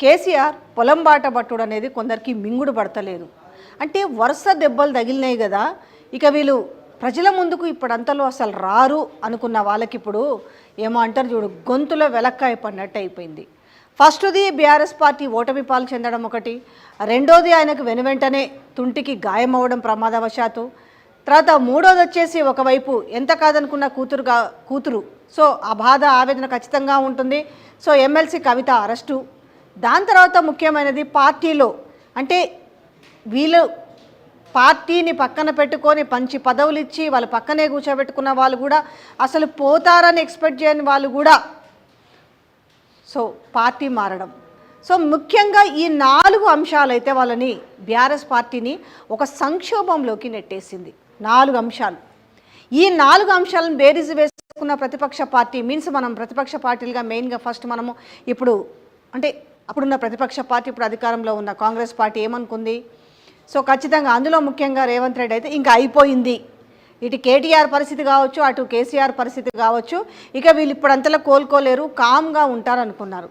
కేసీఆర్ పొలం బాట పట్టుడు అనేది కొందరికి మింగుడు పడతలేదు. అంటే వరుస దెబ్బలు తగిలినాయి కదా ఇక వీళ్ళు ప్రజల ముందుకు ఇప్పుడు అంతలో అసలు రారు అనుకున్న వాళ్ళకి ఇప్పుడు ఏమో అంటారు చూడు గొంతులో వెలక్కాయ పడినట్టు అయిపోయింది. ఫస్ట్ది బీఆర్ఎస్ పార్టీ ఓటమి పాలు చెందడం ఒకటి రెండోది ఆయనకు వెనువెంటనే తుంటికి గాయమవడం ప్రమాదవశాత్తు తర్వాత మూడోది వచ్చేసి ఒకవైపు ఎంత కాదనుకున్న కూతురుగా కూతురు. సో ఆ బాధ ఆవేదన ఖచ్చితంగా ఉంటుంది. సో ఎమ్మెల్సీ కవిత అరెస్టు దాని తర్వాత ముఖ్యమైనది పార్టీలో. అంటే వీళ్ళు పార్టీని పక్కన పెట్టుకొని పంచి పదవులు ఇచ్చి వాళ్ళ పక్కనే కూర్చోబెట్టుకున్న వాళ్ళు కూడా అసలు పోతారని ఎక్స్పెక్ట్ చేయని వాళ్ళు కూడా సో పార్టీ మారడం. సో ముఖ్యంగా ఈ నాలుగు అంశాలైతే వాళ్ళని బీఆర్ఎస్ పార్టీని ఒక సంక్షోభంలోకి నెట్టేసింది. నాలుగు అంశాలు. ఈ నాలుగు అంశాలను బేరీజు వేసుకున్న ప్రతిపక్ష పార్టీ మీన్స్ మనం ప్రతిపక్ష పార్టీలుగా మెయిన్గా ఫస్ట్ మనము ఇప్పుడు అంటే అప్పుడున్న ప్రతిపక్ష పార్టీ ఇప్పుడు అధికారంలో ఉన్న కాంగ్రెస్ పార్టీ ఏమనుకుంది? సో ఖచ్చితంగా అందులో ముఖ్యంగా రేవంత్ రెడ్డి అయితే ఇంకా అయిపోయింది. ఇటు కేటీఆర్ పరిస్థితి కావచ్చు అటు కేసీఆర్ పరిస్థితి కావచ్చు ఇక వీళ్ళు ఇప్పుడు అంతలో కోలుకోలేరు కామ్గా ఉంటారనుకున్నారు.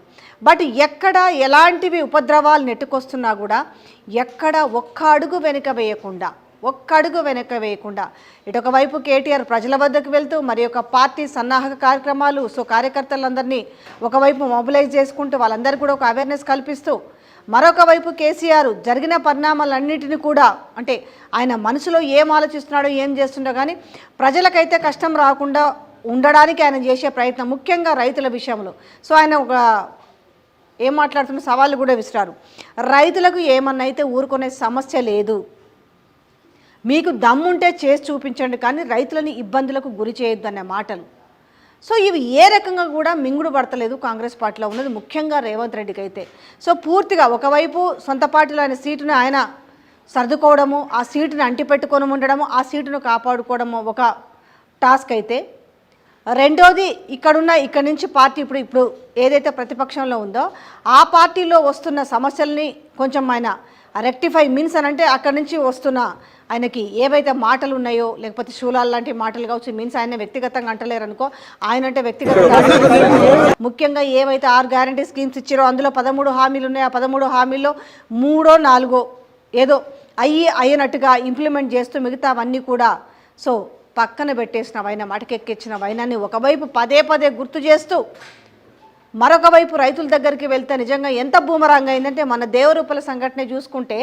బట్ ఎక్కడ ఎలాంటివి ఉపద్రవాలు నెట్టుకొస్తున్నా కూడా ఎక్కడ ఒక్క అడుగు వెనుక వేయకుండా ఒక్కడుగు వెనక వేయకుండా. ఇటొకవైపు కేటీఆర్ ప్రజల వద్దకు వెళ్తూ మరి ఒక పార్టీ సన్నాహక కార్యక్రమాలు సో కార్యకర్తలందరినీ ఒకవైపు మొబిలైజ్ చేసుకుంటూ వాళ్ళందరికీ కూడా ఒక అవేర్నెస్ కల్పిస్తూ మరొక వైపు కేసీఆర్ జరిగిన పరిణామాలన్నింటినీ కూడా అంటే ఆయన మనసులో ఏం ఆలోచిస్తున్నాడో ఏం చేస్తుండో కానీ ప్రజలకైతే కష్టం రాకుండా ఉండడానికి ఆయన చేసే ప్రయత్నం ముఖ్యంగా రైతుల విషయంలో. సో ఆయన ఒక ఏం మాట్లాడుతున్న సవాళ్ళు కూడా విసిరారు. రైతులకు ఏమన్నా అయితే ఊరుకునే సమస్య లేదు. మీకు దమ్ముంటే చేసి చూపించండి కానీ రైతులని ఇబ్బందులకు గురి చేయొద్దు అనే మాటలు. సో ఇవి ఏ రకంగా కూడా మింగుడు పడతలేదు కాంగ్రెస్ పార్టీలో ఉన్నది ముఖ్యంగా రేవంత్ రెడ్డికి అయితే సో పూర్తిగా ఒకవైపు సొంత పార్టీలో ఆయన సీటును ఆయన సర్దుకోవడము ఆ సీటును అంటిపెట్టుకొని ఉండడము ఆ సీటును కాపాడుకోవడము ఒక టాస్క్ అయితే రెండోది ఇక్కడున్న ఇక్కడి నుంచి పార్టీ ఇప్పుడు ఇప్పుడు ఏదైతే ప్రతిపక్షంలో ఉందో ఆ పార్టీలో వస్తున్న సమస్యల్ని కొంచెం ఆయన రెక్టిఫై మీన్స్ అని అంటే అక్కడి నుంచి వస్తున్న ఆయనకి ఏవైతే మాటలు ఉన్నాయో లేకపోతే శూలాలు లాంటి మాటలు కావచ్చు మీన్స్ ఆయన వ్యక్తిగతంగా అంటలేరు అనుకో ఆయన అంటే వ్యక్తిగతంగా ముఖ్యంగా ఏవైతే ఆరు గ్యారంటీ స్కీమ్స్ ఇచ్చారో అందులో పదమూడు హామీలు ఉన్నాయి? ఆ పదమూడు హామీల్లో మూడో నాలుగో ఏదో అయ్యి అయినట్టుగా ఇంప్లిమెంట్ చేస్తూ మిగతావన్నీ కూడా. సో పక్కన పెట్టేసిన వైన మటకెక్కించిన వైనాన్ని ఒకవైపు పదే పదే గుర్తు చేస్తూ మరొక వైపు రైతుల దగ్గరికి వెళ్తే నిజంగా ఎంత భూమరాంగ్ అయిందంటే మన దేవరూపల సంఘటన చూసుకుంటే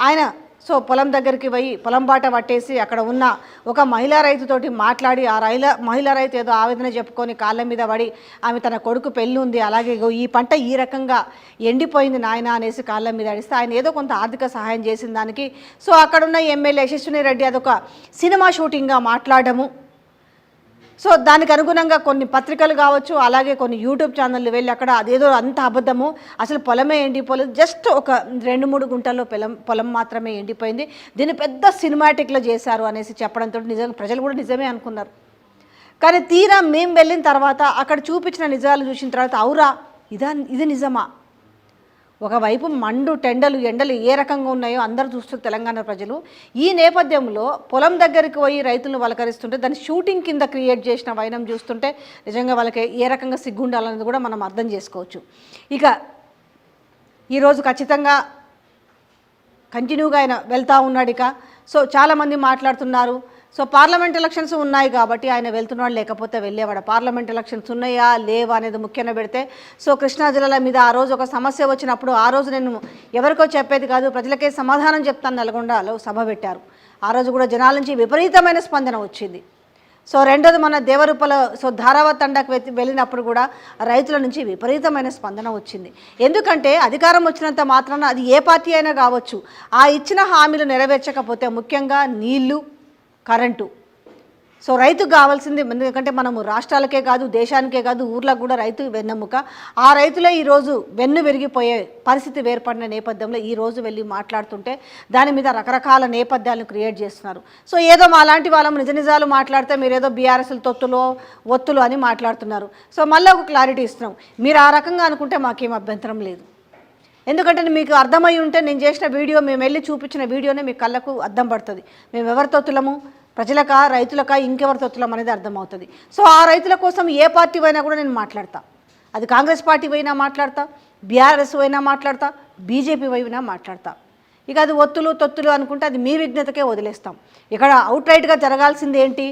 ఆయన సో పొలం దగ్గరికి పోయి పొలం బాట పట్టేసి అక్కడ ఉన్న ఒక మహిళా రైతుతోటి మాట్లాడి ఆ రైల మహిళా రైతు ఏదో ఆవేదన చెప్పుకొని కాళ్ళ మీద పడి ఆమె తన కొడుకు పెళ్ళి ఉంది అలాగే ఈ పంట ఈ రకంగా ఎండిపోయింది నాయన అనేసి కాళ్ళ మీద అడిస్తే ఆయన ఏదో కొంత ఆర్థిక సహాయం చేసిన దానికి. సో అక్కడున్న ఎమ్మెల్యే యశస్విని రెడ్డి అదొక సినిమా షూటింగ్గా మాట్లాడము. సో దానికి అనుగుణంగా కొన్ని పత్రికలు కావచ్చు అలాగే కొన్ని యూట్యూబ్ ఛానళ్ళు వెళ్ళి అక్కడ అదేదో అంత అబద్ధము అసలు పొలమే ఎండిపోలేదు. జస్ట్ ఒక రెండు మూడు గుంటల్లో పొలం పొలం మాత్రమే ఎండిపోయింది. దీన్ని పెద్ద సినిమాటిక్లో చేశారు అనేసి చెప్పడంతో నిజంగా ప్రజలు కూడా నిజమే అనుకున్నారు. కానీ తీరా మేము వెళ్ళిన తర్వాత అక్కడ చూపించిన నిజాలు చూసిన తర్వాత అవురా ఇదా ఇది నిజమా? ఒకవైపు మండు టెండలు ఎండలు ఏ రకంగా ఉన్నాయో అందరూ చూస్తూ తెలంగాణ ప్రజలు. ఈ నేపథ్యంలో పొలం దగ్గరికి పోయి రైతులను వలకరిస్తుంటే దాన్ని షూటింగ్ కింద క్రియేట్ చేసిన వైనం చూస్తుంటే నిజంగా వాళ్ళకి ఏ రకంగా సిగ్గుండాలనేది కూడా మనం అర్థం చేసుకోవచ్చు. ఇక ఈరోజు ఖచ్చితంగా కంటిన్యూగా ఆయన వెళ్తూ ఉన్నాడు ఇక. సో చాలామంది మాట్లాడుతున్నారు. సో పార్లమెంట్ ఎలక్షన్స్ ఉన్నాయి కాబట్టి ఆయన వెళ్తున్నాడు లేకపోతే వెళ్ళేవాడు. పార్లమెంట్ ఎలక్షన్స్ ఉన్నాయా? లేవా అనేది ముఖ్యంగా పెడితే సో కృష్ణా జిల్లాల మీద ఆ రోజు ఒక సమస్య వచ్చినప్పుడు ఆ రోజు నేను ఎవరికో చెప్పేది కాదు ప్రజలకే సమాధానం చెప్తాను నల్గొండలో సభ పెట్టారు. ఆ రోజు కూడా జనాల నుంచి విపరీతమైన స్పందన వచ్చింది. సో రెండోది మన దేవరూపల సో ధారావ తండాకు వెళ్ళినప్పుడు కూడా రైతుల నుంచి విపరీతమైన స్పందన వచ్చింది. ఎందుకంటే అధికారం వచ్చినంత మాత్రాన అది ఏ పార్టీ అయినా కావచ్చు ఆ ఇచ్చిన హామీలు నెరవేర్చకపోతే ముఖ్యంగా నీళ్ళు కరెంటు. సో రైతుకు కావాల్సింది ఎందుకంటే మనము రాష్ట్రాలకే కాదు దేశానికే కాదు ఊర్లకు కూడా రైతు వెన్నెముక. ఆ రైతులే ఈరోజు వెన్ను విరిగిపోయే పరిస్థితి ఏర్పడిన నేపథ్యంలో ఈ రోజు వెళ్ళి మాట్లాడుతుంటే దాని మీద రకరకాల నేపథ్యాలను క్రియేట్ చేస్తున్నారు. సో ఏదో మా లాంటి వాళ్ళం నిజ నిజాలు మాట్లాడితే మీరు ఏదో బీఆర్ఎస్లు తొత్తులు ఒత్తులు అని మాట్లాడుతున్నారు. సో మళ్ళీ ఒక క్లారిటీ ఇస్తున్నాం. మీరు ఆ రకంగా అనుకుంటే మాకేం అభ్యంతరం లేదు. ఎందుకంటే మీకు అర్థమై ఉంటే నేను చేసిన వీడియో మేము వెళ్ళి చూపించిన వీడియోనే మీ కళ్ళకు అర్థం పడుతుంది. మేము ఎవరి తొత్తులము ప్రజలకా రైతులక ఇంకెవరితో తులం అనేది అర్థమవుతుంది. సో ఆ రైతుల కోసం ఏ పార్టీ అయినా కూడా నేను మాట్లాడతా. అది కాంగ్రెస్ పార్టీ అయినా మాట్లాడతా బీఆర్ఎస్ అయినా మాట్లాడతా బీజేపీ పోయినా మాట్లాడతా. ఇక అది ఒత్తులు తొత్తులు అనుకుంటే అది మీ విజ్ఞతకే వదిలేస్తాం. ఇక్కడ అవుట్ రైట్గా జరగాల్సింది ఏంటి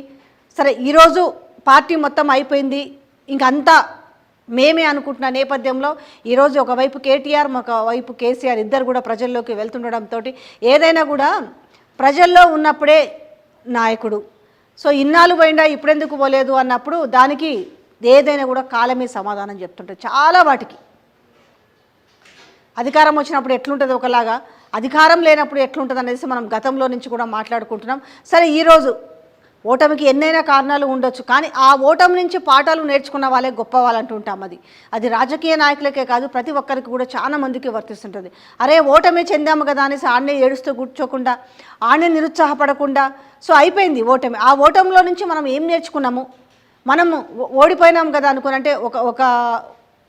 సరే ఈరోజు పార్టీ మొత్తం అయిపోయింది. ఇంకంతా మేమే అనుకుంటున్న నేపథ్యంలో ఈరోజు ఒకవైపు కేటీఆర్ ఒకవైపు కేసీఆర్ ఇద్దరు కూడా ప్రజల్లోకి వెళ్తుండడంతో ఏదైనా కూడా ప్రజల్లో ఉన్నప్పుడే నాయకుడు. సో ఇన్నాళ్ళు పోయిందా ఇప్పుడెందుకు పోలేదు అన్నప్పుడు దానికి ఏదైనా కూడా కాలమే సమాధానం చెప్తుంటారు చాలా వాటికి. అధికారం వచ్చినప్పుడు ఎట్లుంటుంది ఒకలాగా అధికారం లేనప్పుడు ఎట్లుంటుంది అనేసి మనం గతంలో నుంచి కూడా మాట్లాడుకుంటున్నాం. సరే ఈరోజు ఓటమికి ఎన్నైనా కారణాలు ఉండొచ్చు కానీ ఆ ఓటమి నుంచి పాఠాలు నేర్చుకున్న వాళ్ళే గొప్ప వాళ్ళంటుంటాం అది. అది రాజకీయ నాయకులకే కాదు ప్రతి ఒక్కరికి కూడా చాలా మందికి వర్తిస్తుంటుంది. అరే ఓటమి చెందాము కదా అనేసి ఆడనే ఏడుస్తూ కూర్చోకుండా ఆడనే నిరుత్సాహపడకుండా సో అయిపోయింది ఓటమి. ఆ ఓటమిలో నుంచి మనం ఏం నేర్చుకున్నాము? మనము ఓ- ఓడిపోయినాం కదా అనుకుని అంటే ఒక ఒక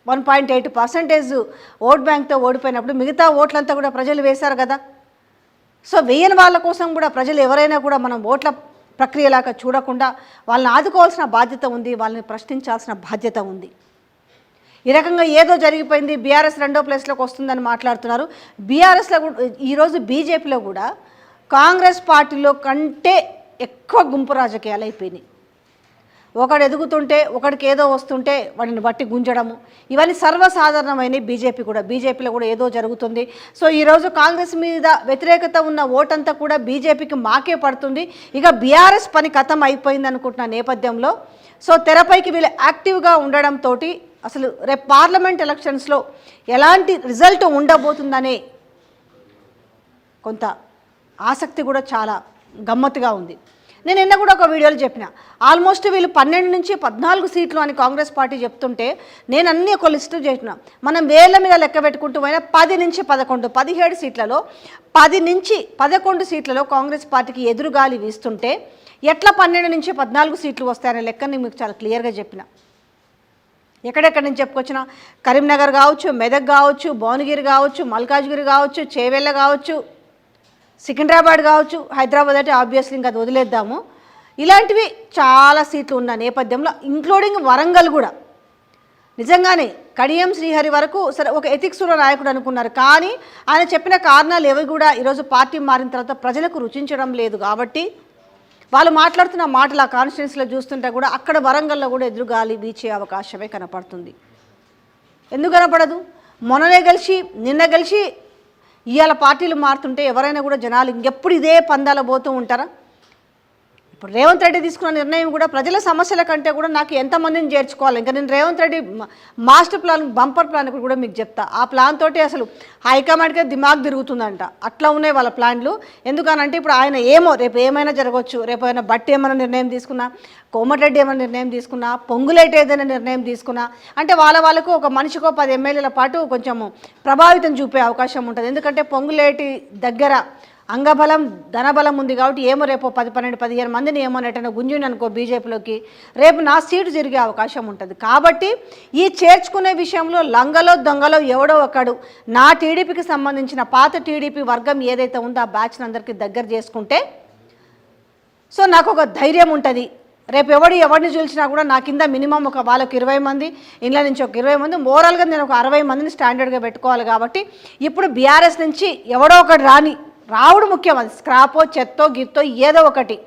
one point eight percentage vote బ్యాంక్తో ఓడిపోయినప్పుడు మిగతా ఓట్లంతా కూడా ప్రజలు వేశారు కదా. సో వేయని వాళ్ళ కోసం కూడా ప్రజలు ఎవరైనా కూడా మనం ఓట్ల ప్రక్రియలాగా చూడకుండా వాళ్ళని ఆదుకోవాల్సిన బాధ్యత ఉంది వాళ్ళని ప్రశ్నించాల్సిన బాధ్యత ఉంది. ఈ రకంగా ఏదో జరిగిపోయింది బీఆర్ఎస్ రెండో ప్లేస్లోకి వస్తుందని మాట్లాడుతున్నారు. బీఆర్ఎస్లో కూడా ఈరోజు బీజేపీలో కూడా కాంగ్రెస్ పార్టీలో కంటే ఎక్కువ గుంపు రాజకీయాలు అయిపోయినాయి. ఒకడు ఎదుగుతుంటే ఒకడికి ఏదో వస్తుంటే వాడిని బట్టి గుంజడము. ఇవన్నీ సర్వసాధారణమైన బీజేపీ కూడా. బీజేపీలో కూడా ఏదో జరుగుతుంది. సో ఈరోజు కాంగ్రెస్ మీద వ్యతిరేకత ఉన్న ఓటంతా కూడా బీజేపీకి మాకే పడుతుంది. ఇక బీఆర్ఎస్ పని కథం అయిపోయింది అనుకుంటున్న నేపథ్యంలో. సో తెరపైకి వీళ్ళు యాక్టివ్గా ఉండడంతో అసలు రేపు పార్లమెంట్ ఎలక్షన్స్లో ఎలాంటి రిజల్ట్ ఉండబోతుందనే కొంత ఆసక్తి కూడా చాలా గమ్మత్తుగా ఉంది. నేను నిన్న కూడా ఒక వీడియోలో చెప్పిన. ఆల్మోస్ట్ వీళ్ళు పన్నెండు నుంచి పద్నాలుగు సీట్లు అని కాంగ్రెస్ పార్టీ చెప్తుంటే నేను అన్ని ఒక లిస్టు చేసిన. మనం వేల మీద లెక్క పెట్టుకుంటూ పోయినా పది నుంచి పదకొండు పదిహేడు సీట్లలో పది నుంచి పదకొండు సీట్లలో కాంగ్రెస్ పార్టీకి ఎదురుగాలి వీస్తుంటే ఎట్లా పన్నెండు నుంచి పద్నాలుగు సీట్లు వస్తాయనే లెక్కని మీకు చాలా క్లియర్గా చెప్పిన. ఎక్కడెక్కడి నుంచి చెప్పుకొచ్చిన? కరీంనగర్ కావచ్చు మెదక్ కావచ్చు భువనగిరి కావచ్చు మల్కాజ్గిరి కావచ్చు చేవెళ్ళ కావచ్చు సికింద్రాబాద్ కావచ్చు హైదరాబాద్ అంటే ఆబ్వియస్లీ ఇంకా అది వదిలేద్దాము. ఇలాంటివి చాలా సీట్లు ఉన్న నేపథ్యంలో ఇంక్లూడింగ్ వరంగల్ కూడా. నిజంగానే కడియం శ్రీహరి వరకు సరే ఒక ఎథిక్స్ ఉన్న నాయకుడు అనుకున్నారు. కానీ ఆయన చెప్పిన కారణాలు ఏవి కూడా ఈరోజు పార్టీ మారిన తర్వాత ప్రజలకు రుచించడం లేదు కాబట్టి వాళ్ళు మాట్లాడుతున్న మాటలు ఆ కాన్స్టిట్యున్సీలో చూస్తుంటే కూడా అక్కడ వరంగల్లో కూడా ఎదురుగాలి వీచే అవకాశమే కనపడుతుంది. ఎందుకు కనపడదు? మొన్ననే గెలిచి నిన్న గెలిచి ఇవాళ పార్టీలు మారుతుంటే ఎవరైనా కూడా జనాలు ఇంకెప్పుడు ఇదే పందాల పోతూ ఉంటారా? ఇప్పుడు రేవంత్ రెడ్డి తీసుకున్న నిర్ణయం కూడా ప్రజల సమస్యల కంటే కూడా నాకు ఎంతమందిని చేర్చుకోవాలి? ఇంకా నేను Revanth Reddy master plan bumper plan కూడా మీకు చెప్తా. ఆ ప్లాన్ తోటి అసలు హైకమాండ్కే దిమాగ్ తిరుగుతుందంట. అట్లా ఉన్నాయి వాళ్ళ ప్లాన్లు. ఎందుకనంటే ఇప్పుడు ఆయన ఏమో రేపు ఏమైనా జరగవచ్చు రేపు ఏమైనా బట్టి ఏమైనా నిర్ణయం తీసుకున్నా కోమటిరెడ్డి ఏమైనా నిర్ణయం తీసుకున్నా పొంగులేటి ఏదైనా నిర్ణయం తీసుకున్నా అంటే వాళ్ళ వాళ్ళకు ఒక మనిషికో పది ఎమ్మెల్యేల పాటు కొంచెం ప్రభావితం చూపే అవకాశం ఉంటుంది. ఎందుకంటే పొంగులేటి దగ్గర అంగబలం ధనబలం ఉంది కాబట్టి ఏమో రేపు పది పన్నెండు పదిహేను మందిని ఏమో నెట్టన గుంజుని అనుకో బీజేపీలోకి రేపు నా సీటు జరిగే అవకాశం ఉంటుంది. కాబట్టి ఈ చేర్చుకునే విషయంలో లంగలో దొంగలో ఎవడో ఒకడు నా టీడీపీకి సంబంధించిన పాత టీడీపీ వర్గం ఏదైతే ఉందో ఆ బ్యాచ్ని అందరికీ దగ్గర చేసుకుంటే సో నాకు ఒక ధైర్యం ఉంటుంది. రేపు ఎవడు ఎవరిని చూసినా కూడా నా కింద మినిమం ఒక వాళ్ళకి ఇరవై మంది ఇంట్లో నుంచి ఒక ఇరవై మంది మోరల్గా నేను ఒక అరవై మందిని స్టాండర్డ్గా పెట్టుకోవాలి కాబట్టి ఇప్పుడు బీఆర్ఎస్ నుంచి ఎవడో ఒకటి రాని రావుడు ముఖ్యం అది. స్క్రాపో చెత్తో గిత్తో ఏదో ఒకటి.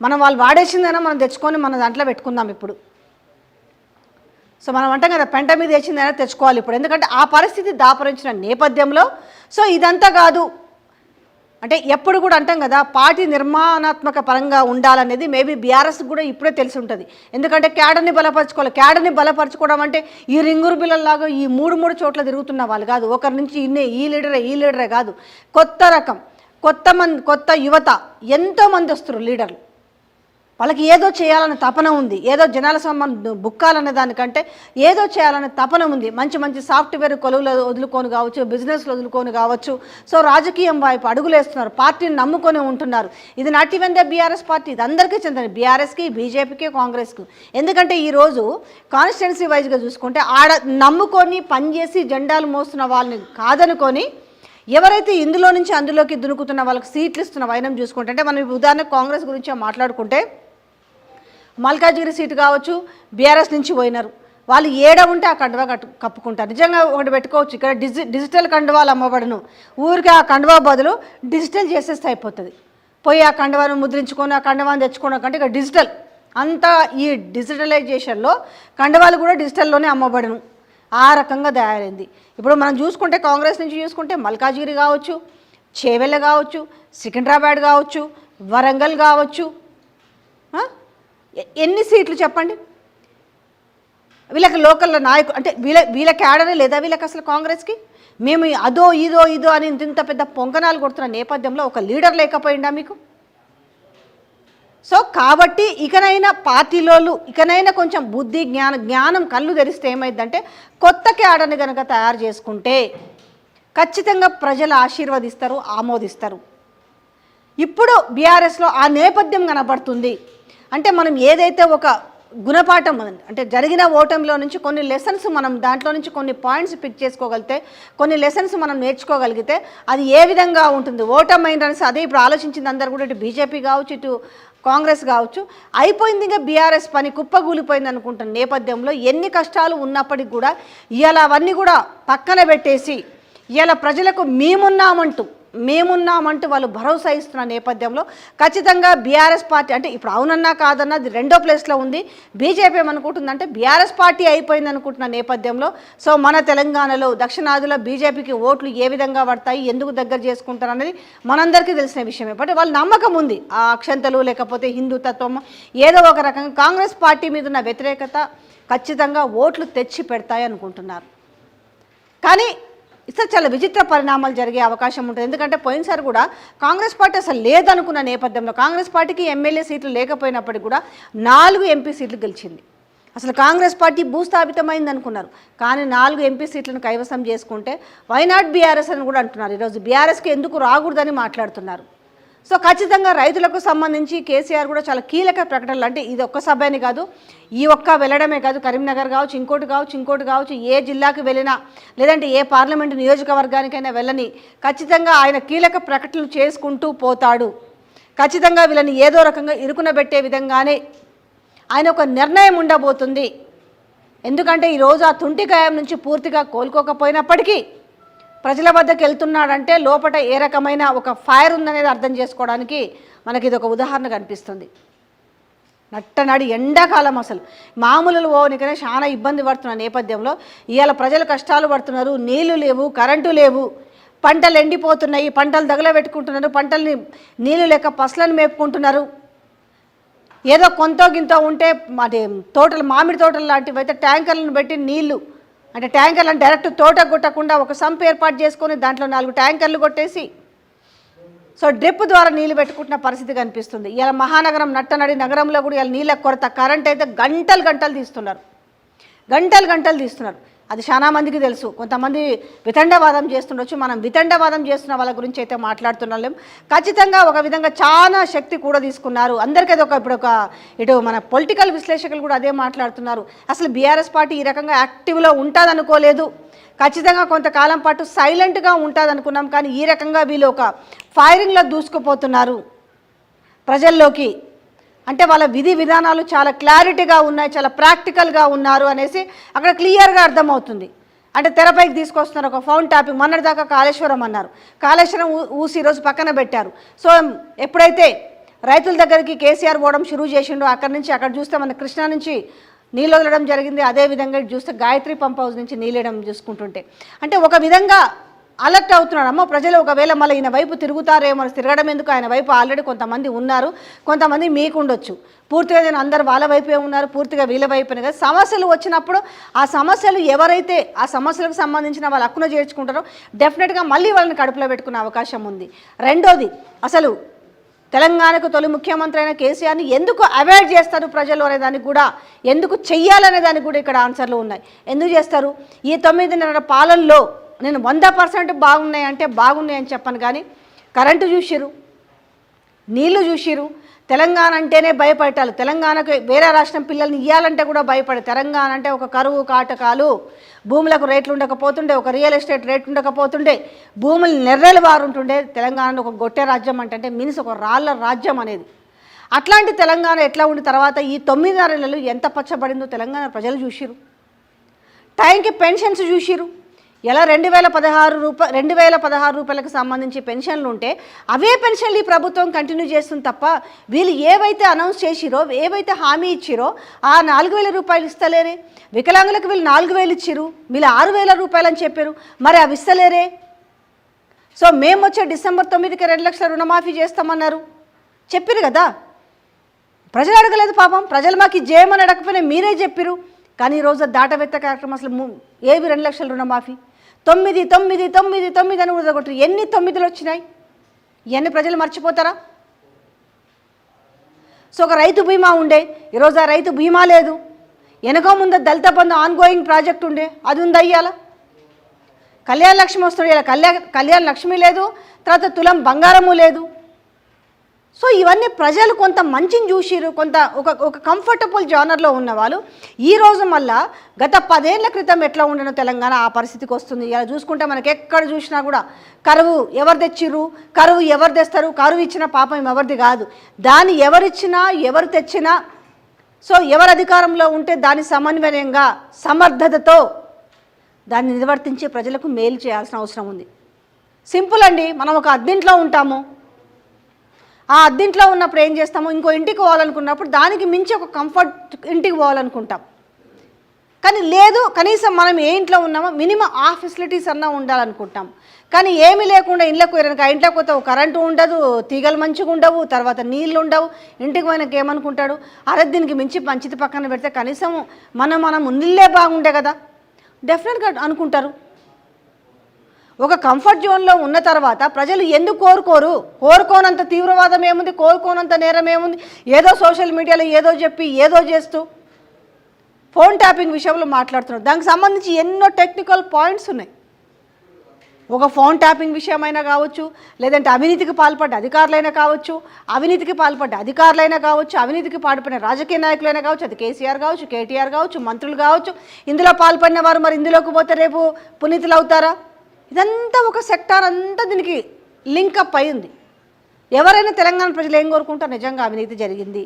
మనం వాళ్ళు వాడేసిందైనా మనం తెచ్చుకొని మన దాంట్లో పెట్టుకుందాం ఇప్పుడు. సో మనం అంటాం కదా పెంట మీద వేసిందైనా తెచ్చుకోవాలి ఇప్పుడు. ఎందుకంటే ఆ పరిస్థితి దాపరించిన నేపథ్యంలో సో ఇదంతా కాదు. అంటే ఎప్పుడు కూడా అంటాం కదా పార్టీ నిర్మాణాత్మక పరంగా ఉండాలనేది మేబీ బీఆర్ఎస్ కూడా ఇప్పుడే తెలిసి ఉంటుంది. ఎందుకంటే క్యాడర్ని బలపరచుకోవాలి. క్యాడర్ని బలపరచుకోవడం అంటే ఈ రింగురు పిల్లల్లాగా ఈ మూడు మూడు చోట్ల తిరుగుతున్న వాళ్ళు కాదు. ఒకరి నుంచి ఇన్నే ఈ లీడరే ఈ లీడరే కాదు. కొత్త రకం. కొత్త మంది కొత్త యువత ఎంతోమంది వస్తారు లీడర్లు. వాళ్ళకి ఏదో చేయాలనే తపన ఉంది. ఏదో జనాల సంబంధం బుక్కాలనే దానికంటే ఏదో చేయాలనే తపన ఉంది. మంచి మంచి సాఫ్ట్వేర్ కొలువులు వదులుకొని కావచ్చు బిజినెస్లు వదులుకొని కావచ్చు. సో రాజకీయం వైపు అడుగులేస్తున్నారు. పార్టీని నమ్ముకొని ఉంటున్నారు. ఇది not even the BRS party. ఇది అందరికీ చెందిన బీఆర్ఎస్కి బీజేపీకి కాంగ్రెస్కి. ఎందుకంటే ఈరోజు కాన్స్టిట్యున్సీ వైజ్గా చూసుకుంటే ఆడ నమ్ముకొని పనిచేసి జెండాలు మోస్తున్న వాళ్ళని కాదనుకొని ఎవరైతే ఇందులో నుంచి అందులోకి దునుకుతున్న వాళ్ళకి సీట్లు ఇస్తున్న వైనం చూసుకుంటే అంటే మనం ఉదాహరణకు కాంగ్రెస్ గురించి మాట్లాడుకుంటే మల్కాజ్గిరి సీటు కావచ్చు బీఆర్ఎస్ నుంచి పోయినారు. వాళ్ళు ఏడ ఉంటే ఆ కండువా కట్టు కప్పుకుంటారు. నిజంగా ఒకటి పెట్టుకోవచ్చు ఇక్కడ డిజి డిజిటల్ కండువాలు అమ్మబడును. ఊరికి ఆ కండువా బదులు డిజిటల్ చేసేస్తే అయిపోతుంది. పోయి ఆ కండువాను ముద్రించుకొని ఆ కండువాను తెచ్చుకోవడం కంటే ఇక్కడ డిజిటల్. అంతా ఈ డిజిటలైజేషన్లో కండువాలు కూడా డిజిటల్లోనే అమ్మబడును. ఆ రకంగా తయారైంది. ఇప్పుడు మనం చూసుకుంటే కాంగ్రెస్ నుంచి చూసుకుంటే మల్కాజిగిరి కావచ్చు చేవెళ్ళ కావచ్చు సికింద్రాబాద్ కావచ్చు వరంగల్ కావచ్చు. ఎన్ని సీట్లు చెప్పండి? వీళ్ళకి లోకల్ నాయకు అంటే వీళ్ళ వీళ్ళ క్యాడరే లేదా వీళ్ళకి అసలు కాంగ్రెస్కి? మేము అదో ఇదో ఇదో అని ఇంత ఇంత పెద్ద పొంకనాలు కొడుతున్న నేపథ్యంలో ఒక లీడర్ లేకపోయిందా మీకు? సో కాబట్టి ఇకనైనా పార్టీలోళ్ళు ఇకనైనా కొంచెం బుద్ధి జ్ఞాన జ్ఞానం కళ్ళు తెరిస్తే ఏమైందంటే కొత్త క్యాడర్ని కనుక తయారు చేసుకుంటే ఖచ్చితంగా ప్రజలు ఆశీర్వదిస్తారు ఆమోదిస్తారు. ఇప్పుడు బీఆర్ఎస్లో ఆ నేపథ్యం కనబడుతుంది. అంటే మనం ఏదైతే ఒక గుణపాఠం అంటే జరిగిన ఓటమిలో నుంచి కొన్ని లెసన్స్ మనం దాంట్లో నుంచి కొన్ని పాయింట్స్ పిక్ చేసుకోగలిగితే కొన్ని లెసన్స్ మనం నేర్చుకోగలిగితే అది ఏ విధంగా ఉంటుంది? ఓటమైందనేసి అదే ఇప్పుడు ఆలోచించింది అందరు కూడా ఇటు బీజేపీ కావచ్చు ఇటు కాంగ్రెస్ కావచ్చు. అయిపోయింది ఇంకా బీఆర్ఎస్ పని కుప్పగూలిపోయింది అనుకుంటున్న నేపథ్యంలో ఎన్ని కష్టాలు ఉన్నప్పటికీ కూడా ఇలా అవన్నీ కూడా పక్కన పెట్టేసి ఇలా ప్రజలకు మేమున్నామంటూ మేమున్నామంటూ వాళ్ళు భరోసా ఇస్తున్న నేపథ్యంలో ఖచ్చితంగా బీఆర్ఎస్ పార్టీ అంటే ఇప్పుడు అవునన్నా కాదన్నా అది రెండో ప్లేస్లో ఉంది. బీజేపీ ఏమనుకుంటుందంటే బీఆర్ఎస్ పార్టీ అయిపోయింది అనుకుంటున్న నేపథ్యంలో సో మన తెలంగాణలో దక్షిణాదిలో బీజేపీకి ఓట్లు ఏ విధంగా పడతాయి ఎందుకు దగ్గర చేసుకుంటారు అనేది మనందరికీ తెలిసిన విషయమే. బట్ వాళ్ళ నమ్మకం ఉంది. ఆ అక్షంతలు లేకపోతే హిందుతత్వం ఏదో ఒక రకంగా కాంగ్రెస్ పార్టీ మీద ఉన్న వ్యతిరేకత ఖచ్చితంగా ఓట్లు తెచ్చి పెడతాయి అనుకుంటున్నారు. కానీ ఇస్తే చాలా విచిత్ర పరిణామాలు జరిగే అవకాశం ఉంటుంది. ఎందుకంటే పోయినసారి కూడా కాంగ్రెస్ పార్టీ అసలు లేదనుకున్న నేపథ్యంలో కాంగ్రెస్ పార్టీకి ఎమ్మెల్యే సీట్లు లేకపోయినప్పటికీ కూడా నాలుగు ఎంపీ సీట్లు గెలిచింది. అసలు కాంగ్రెస్ పార్టీ భూస్థాపితమైంది అనుకున్నారు కానీ నాలుగు ఎంపీ సీట్లను కైవసం చేసుకుంటే వైనాట్ బీఆర్ఎస్ అని కూడా అంటున్నారు. ఈరోజు బీఆర్ఎస్కి ఎందుకు రాకూడదని మాట్లాడుతున్నారు. సో ఖచ్చితంగా రైతులకు సంబంధించి కేసీఆర్ కూడా చాలా కీలక ప్రకటనలు. అంటే ఇది ఒక్క సభ అని కాదు ఈ ఒక్క వెళ్ళడమే కాదు. కరీంనగర్ కావచ్చు ఇంకోటి కావచ్చు ఇంకోటి కావచ్చు ఏ జిల్లాకు వెళ్ళినా లేదంటే ఏ పార్లమెంటు నియోజకవర్గానికైనా వెళ్ళని ఖచ్చితంగా ఆయన కీలక ప్రకటనలు చేసుకుంటూ పోతాడు. ఖచ్చితంగా వీళ్ళని ఏదో రకంగా ఇరుకునబెట్టే విధంగానే ఆయన ఒక నిర్ణయం ఉండబోతుంది. ఎందుకంటే ఈరోజు ఆ తుంటికాయం నుంచి పూర్తిగా కోలుకోకపోయినప్పటికీ ప్రజల వద్దకు వెళ్తున్నాడంటే లోపల ఏ రకమైన ఒక ఫైర్ ఉందనేది అర్థం చేసుకోవడానికి మనకి ఇది ఒక ఉదాహరణ కనిపిస్తుంది. నట్టనాడి ఎండాకాలం అసలు. మామూలు ఓనికనే చాలా ఇబ్బంది పడుతున్న నేపథ్యంలో ఇవాళ ప్రజలు కష్టాలు పడుతున్నారు నీళ్ళు లేవు కరెంటు లేవు పంటలు ఎండిపోతున్నాయి పంటలు తగలబెట్టుకుంటున్నారు పంటల్ని నీళ్ళు లేక పసలను మేపుకుంటున్నారు. ఏదో కొంత గింత ఉంటే అది తోటలు మామిడి తోటలు లాంటివి అయితే ట్యాంకర్లను పెట్టి నీళ్ళు అంటే ట్యాంకర్లను డైరెక్ట్ తోట కొట్టకుండా ఒక సంప్ ఏర్పాటు చేసుకొని దాంట్లో నాలుగు ట్యాంకర్లు కొట్టేసి సో డ్రిప్ ద్వారా నీళ్ళు పెట్టుకుంటున్న పరిస్థితి కనిపిస్తుంది. ఇలా మహానగరం నట్టనడి నగరంలో కూడా ఇలా నీళ్ళ కొరత కరెంట్ అయితే గంటలు గంటలు తీస్తున్నారు. గంటలు గంటలు తీస్తున్నారు. అది చాలా మందికి తెలుసు. కొంతమంది వితండవాదం చేస్తుండొచ్చు. మనం వితండవాదం చేస్తున్న వాళ్ళ గురించి అయితే మాట్లాడుతున్నాం ఖచ్చితంగా ఒక విధంగా చాలా శక్తి కూడా తీసుకున్నారు. అందరికీ అది ఒక ఇప్పుడు ఒక ఇటు మన పొలిటికల్ విశ్లేషకులు కూడా అదే మాట్లాడుతున్నారు. అసలు బీఆర్ఎస్ పార్టీ ఈ రకంగా యాక్టివ్లో ఉంటుందనుకోలేదు. ఖచ్చితంగా కొంతకాలం పాటు సైలెంట్గా ఉంటుంది అనుకున్నాం కానీ ఈ రకంగా వీళ్ళు ఒక ఫైరింగ్లో దూసుకుపోతున్నారు. ప్రజల్లోకి అంటే వాళ్ళ విధి విధానాలు చాలా క్లారిటీగా ఉన్నాయి చాలా ప్రాక్టికల్గా ఉన్నారు అనేసి అక్కడ క్లియర్గా అర్థమవుతుంది. అంటే తెరపైకి తీసుకొస్తున్నారు ఒక ఫౌండ్ టాపిక్ మొన్నటిదాకా కాళేశ్వరం అన్నారు. కాళేశ్వరం ఊసి ఈరోజు పక్కన పెట్టారు. సో ఎప్పుడైతే రైతుల దగ్గరికి కేసీఆర్ పోవడం షురూ చేసిండో అక్కడి నుంచి అక్కడ చూస్తే మన కృష్ణా నుంచి నీళ్ళు వదలడం జరిగింది. అదేవిధంగా చూస్తే గాయత్రి పంప్ హౌస్ నుంచి నీళ్ళడం చూసుకుంటుంటే. అంటే ఒక విధంగా అలర్ట్ అవుతున్నాడు. అమ్మ ప్రజలు ఒకవేళ మళ్ళీ ఈయన వైపు తిరుగుతారేమో తిరగడం ఎందుకు? ఆయన వైపు ఆల్రెడీ కొంతమంది ఉన్నారు. కొంతమంది మీకు ఉండొచ్చు పూర్తిగా నేను అందరు వాళ్ళ వైపే ఉన్నారు. పూర్తిగా వీళ్ళ వైపునే కదా. సమస్యలు వచ్చినప్పుడు ఆ సమస్యలు ఎవరైతే ఆ సమస్యలకు సంబంధించిన వాళ్ళు హక్కున చేర్చుకుంటారో డెఫినెట్గా మళ్ళీ వాళ్ళని కడుపులో పెట్టుకునే అవకాశం ఉంది. రెండోది అసలు తెలంగాణకు తొలి ముఖ్యమంత్రి అయిన కేసీఆర్ని ఎందుకు అవాయిడ్ చేస్తారు ప్రజలు అనే దానికి కూడా ఎందుకు చెయ్యాలనే దానికి కూడా ఇక్కడ ఆన్సర్లు ఉన్నాయి. ఎందుకు చేస్తారు? ఈ తొమ్మిదిన్నర పాలనలో నేను వంద పర్సెంట్ బాగున్నాయి అంటే బాగున్నాయి అని చెప్పను కానీ కరెంటు చూసిరు నీళ్ళు చూసిరు తెలంగాణ అంటేనే భయపడటాలు తెలంగాణకు వేరే రాష్ట్రం పిల్లల్ని ఇవ్వాలంటే కూడా భయపడే తెలంగాణ అంటే ఒక కరువు కాటకాలు భూములకు రేట్లు ఉండకపోతుండే ఒక రియల్ ఎస్టేట్ రేట్ ఉండకపోతుండే భూములు నెర్రెలు వారుంటుండే. తెలంగాణ ఒక గొట్టె రాజ్యం అంటే అంటే మీన్స్ ఒక రాళ్ళ రాజ్యం అనేది. అట్లాంటి తెలంగాణ ఎట్లా ఉండి తర్వాత ఈ తొమ్మిదిన్నర నెలలు ఎంత పచ్చబడిందో తెలంగాణ ప్రజలు చూసిరు టైంకి పెన్షన్స్ చూసిరు ఎలా రెండు వేల పదహారు రూపాయ రెండు వేల పదహారు రూపాయలకు సంబంధించి పెన్షన్లు ఉంటే అవే పెన్షన్లు ఈ ప్రభుత్వం కంటిన్యూ చేస్తుంది తప్ప వీళ్ళు ఏవైతే అనౌన్స్ చేసిరో ఏవైతే హామీ ఇచ్చిరో ఆ నాలుగు వేల రూపాయలు ఇస్తలేరే. వికలాంగులకు వీళ్ళు నాలుగు వేలు ఇచ్చిరు వీళ్ళు ఆరు వేల రూపాయలు అని చెప్పారు. మరి అవి ఇస్తలేరే? సో మేము వచ్చే డిసెంబర్ తొమ్మిదికి రెండు లక్షల రుణమాఫీ చేస్తామన్నారు. చెప్పారు కదా? ప్రజలు అడగలేదు పాపం. ప్రజలు మాకు ఇది అడగకపోయినా మీరే చెప్పిరు. కానీ ఈరోజు దాటవెత్త కార్యక్రమం అసలు ము- ఏవి రెండు లక్షల రుణమాఫీ? తొమ్మిది తొమ్మిది తొమ్మిది తొమ్మిది అని ఉదగొట్టు ఎన్ని తొమ్మిదిలు వచ్చినాయి? ఇవన్నీ ప్రజలు మర్చిపోతారా? సో ఒక రైతు బీమా ఉండే. ఈరోజు ఆ రైతు బీమా లేదు. వెనకో ముందు దళిత బంధు ఆన్గోయింగ్ ప్రాజెక్ట్ ఉండే. అది ఉంది అయ్యాల కళ్యాణ లక్ష్మి వస్తుంది ఇలా కళ్యాణ కళ్యాణ లక్ష్మి లేదు. తర్వాత తులం బంగారము లేదు. సో ఇవన్నీ ప్రజలు కొంత మంచిని చూసిరు కొంత ఒక ఒక కంఫర్టబుల్ జానర్లో ఉన్న వాళ్ళు ఈ రోజు మళ్ళా గత పదేళ్ళ క్రితం ఎట్లా ఉండనో తెలంగాణ ఆ పరిస్థితికి వస్తుంది. ఇలా చూసుకుంటే మనకి ఎక్కడ చూసినా కూడా కరువు ఎవరు తెచ్చిర్రు కరువు ఎవరు తెస్తారు కరువు ఇచ్చిన పాపం ఎవరిది కాదు. దాన్ని ఎవరిచ్చినా ఎవరు తెచ్చినా సో ఎవరు అధికారంలో ఉంటే దాని సమన్వయంగా సమర్థతతో దాన్ని నిర్వర్తించి ప్రజలకు మేలు చేయాల్సిన అవసరం ఉంది. సింపుల్ అండి మనం ఒక అద్దెంట్లో ఉంటాము. ఆ అద్దెంట్లో ఉన్నప్పుడు ఏం చేస్తాము? ఇంకో ఇంటికి పోవాలనుకున్నప్పుడు దానికి మించి ఒక కంఫర్ట్ ఇంటికి పోవాలనుకుంటాం. కానీ లేదు కనీసం మనం ఏ ఇంట్లో ఉన్నామో మినిమం ఆ ఫెసిలిటీస్ అన్నా ఉండాలనుకుంటాం. కానీ ఏమీ లేకుండా ఇంట్లోకి పోయినాక ఆ ఇంట్లోకి పోతే కరెంటు ఉండదు తీగలు మంచిగా ఉండవు తర్వాత నీళ్ళు ఉండవు. ఇంటికి పోయినాక ఏమనుకుంటాడు? అరే దీనికి మించి మంచిది పక్కన పెడితే కనీసం మనం మనం ఉన్నిల్లే బాగుండే కదా. డెఫినెట్గా అనుకుంటారు. ఒక కంఫర్ట్ జోన్లో ఉన్న తర్వాత ప్రజలు ఎందుకు కోరుకోరు? కోరుకోనంత తీవ్రవాదం ఏముంది? కోరుకోనంత నేరం ఏముంది? ఏదో సోషల్ మీడియాలో ఏదో చెప్పి ఏదో చేస్తూ ఫోన్ ట్యాపింగ్ విషయంలో మాట్లాడుతున్నారు. దానికి సంబంధించి ఎన్నో టెక్నికల్ పాయింట్స్ ఉన్నాయి. ఒక ఫోన్ ట్యాపింగ్ విషయమైనా కావచ్చు లేదంటే అవినీతికి పాల్పడ్డ అధికారులైనా కావచ్చు అవినీతికి పాల్పడ్డ అధికారులైనా కావచ్చు అవినీతికి పాల్పడిన రాజకీయ నాయకులైనా కావచ్చు అది కేసీఆర్ కావచ్చు కేటీఆర్ కావచ్చు మంత్రులు కావచ్చు ఇందులో పాల్పడిన వారు మరి ఇందులోకి పోతే రేపు పునీతులు అవుతారా? ఇదంతా ఒక సెక్టార్ అంతా దీనికి లింకప్ అయింది ఎవరైనా తెలంగాణ ప్రజలు ఏం కోరుకుంటారు? నిజంగా అవినీతి జరిగింది.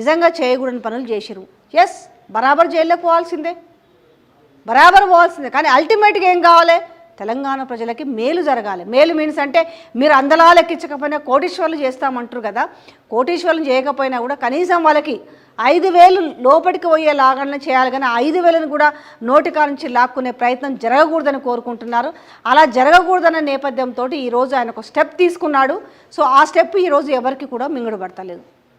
నిజంగా చేయకూడని పనులు చేసిరు ఎస్ బరాబర్ జైల్లోకి పోవాల్సిందే. బరాబర్ పోవాల్సిందే. కానీ అల్టిమేట్గా ఏం కావాలి? తెలంగాణ ప్రజలకి మేలు జరగాలి. మేలు మీన్స్ అంటే మీరు అందలా లెక్కించకపోయినా కోటీశ్వర్లు చేస్తామంటారు కదా. కోటీశ్వర్లు చేయకపోయినా కూడా కనీసం వాళ్ళకి ఐదు వేలు లోపలికి పోయే లాగానే చేయాలి కానీ ఐదు వేలను కూడా నోటికా నుంచి లాక్కునే ప్రయత్నం జరగకూడదని కోరుకుంటున్నారు. అలా జరగకూడదన్న నేపథ్యంతో ఈరోజు ఆయన ఒక స్టెప్ తీసుకున్నాడు. సో ఆ స్టెప్ ఈరోజు ఎవరికి కూడా మింగుడు పడతలేదు.